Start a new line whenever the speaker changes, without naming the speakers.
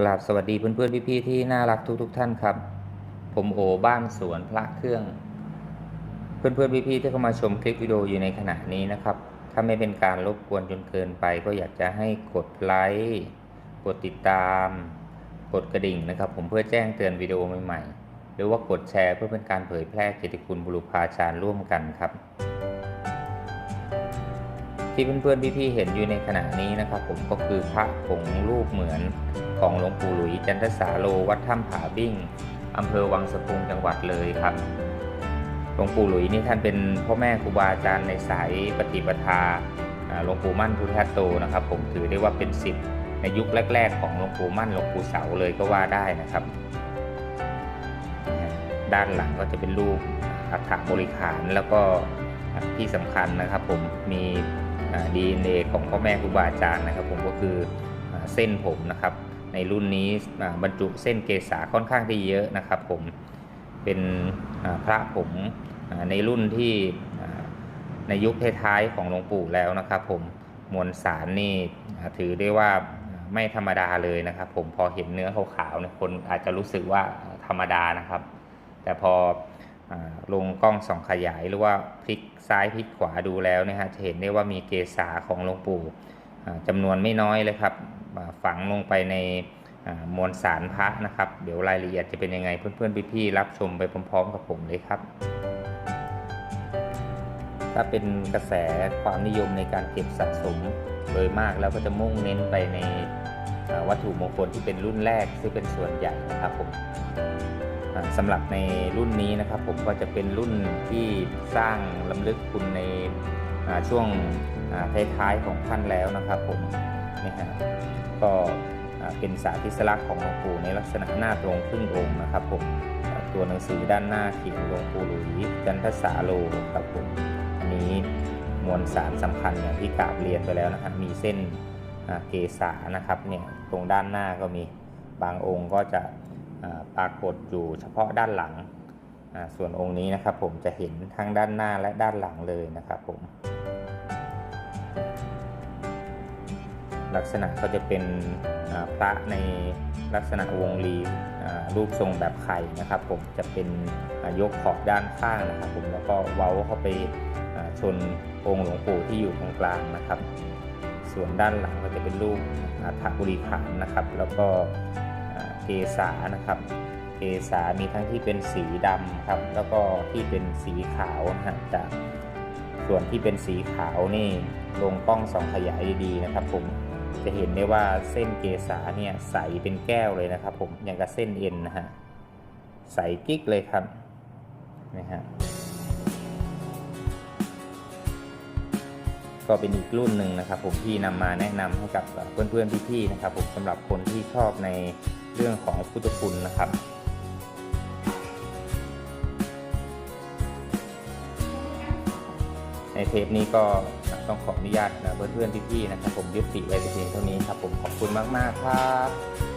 กราบสวัสดีเพื่อนๆพี่ๆที่น่ารักทุกๆท่านครับ ผมโอบ้านสวนพระเครื่อง เพื่อนๆพี่ๆที่เข้ามาชมคลิปวิดีโออยู่ในขณะนี้นะครับ ถ้าไม่เป็นการรบกวนจนเกินไป ก็อยากจะให้กดไลค์กดติดตาม กดกระดิ่งนะครับ ผมเพื่อแจ้งเตือนวิดีโอใหม่ๆหรือว่ากดแชร์เพื่อเป็นการเผยแพร่เกียรติคุณบุรุษพาจารย์ร่วมกันครับ ที่เพื่อนๆพี่ๆเห็นอยู่ในขณะนี้นะครับ ผมก็คือพระผงรูปเหมือนของหลวงปู่หลุยจันทสาโลวัดถ้ำผาบิ้งอำเภอวังสะพุงจังหวัดเลยครับหลวงปู่หลุยนี่ท่านเป็นพ่อแม่ครูบาอาจารย์ในสายปฏิปทาหลวงปู่มั่นพุทธโตนะครับ ผมถือได้ว่าเป็นศิษย์ในยุคแรก ๆ ของหลวงปู่มั่นหลวงปู่เสาเลยก็ว่าได้นะครับ ด้านหลังก็จะเป็นรูปอัฐบริขารแล้วก็ที่สำคัญนะครับ ผมมีดีเอ็นเอของพ่อแม่ครูบาอาจารย์นะครับ ผมก็คือเส้นผมนะครับ ในรุ่นนี้บรรจุเส้นเกษาค่อนข้างที่เยอะนะครับ ผมเป็นพระผมในรุ่นที่ในยุคท้ายๆของหลวงปู่แล้วนะครับ ผมมวลสารนี่ถือได้ว่าไม่ธรรมดาเลยนะครับ ผมพอเห็นเนื้อขาวๆเนี่ยคนอาจจะรู้สึกว่าธรรมดานะครับ แต่พอลงกล้องส่องขยายหรือว่าพลิกซ้ายพลิกขวาดูแล้วนี่ยฮะจะเห็นได้ว่ามีเกษาของหลวงปู่จำนวนไม่น้อยเลยครับ ฝังลงไปในมวลสารพระนะครับ เดี๋ยวรายละเอียดจะเป็นยังไงเพื่อนๆพี่ๆรับชมไปพร้อม ๆ กับผมเลยครับ ถ้าเป็นกระแสความนิยมในการเก็บสะสมโดยมากแล้วก็จะมุ่งเน้นไปในวัตถุมงคลที่เป็นรุ่นแรกซึ่งเป็นส่วนใหญ่นะครับผมสำหรับในรุ่นนี้นะครับ ผมก็จะเป็นรุ่นที่สร้างลำลึกคุณในช่วงท้ายๆของท่านแล้วนะครับผม นี่ฮะก็เป็นสาธิสลักษณ์ของหลวงปู่ในลักษณะหน้าตรงครึ่งองค์นะครับผมตัวหนังสือด้านหน้าเขียนหลวงปู่หลุยจันทสาโลครับผมอันนี้มวลสารสำคัญอย่างที่กราบเรียนไปแล้วนะครับมีเส้นเกษานะครับเนี่ยตรงด้านหน้าก็มีบางองค์ก็จะปรากฏอยู่เฉพาะด้านหลัง ส่วนองค์นี้นะครับผมจะเห็นทั้งด้านหน้าและด้านหลังเลยนะครับผม ลักษณะก็จะเป็นพระในลักษณะวงรีรูปทรงแบบไข่นะครับ ผมจะเป็นยกขอบด้านข้างนะครับ ผมแล้วก็เว้าเข้าไปชนองค์หลวงปู่ที่อยู่ตรงกลางนะครับ ส่วนด้านหลังก็จะเป็นรูปอาถาบุริขารนะครับ แล้วก็เกษานะครับเกษามีทั้งที่เป็นสีดำครับ แล้วก็ที่เป็นสีขาวนะจากส่วนที่เป็นสีขาวนี่ลงกล้องสองขยายดีๆนะครับผม จะเห็นได้ว่าเส้นเกษาเนี่ยใสเป็นแก้วเลยนะครับ ผมอย่างกับเส้นเอ็นนะฮะใสกิ๊กเลยครับนะฮะก็เป็นอีกรุ่นหนึ่งนะครับ ผมที่นำมาแนะนำให้กับเพื่อนๆพี่ๆนะครับ ผมสำหรับคนที่ชอบในเรื่องของพุทธคุณนะครับ ในเทปนี้ก็ต้องขออนุญาตนะเพื่อนๆพี่ๆนะครับผมยุติไว้เพียงเท่านี้ครับผมขอบคุณมากๆครับ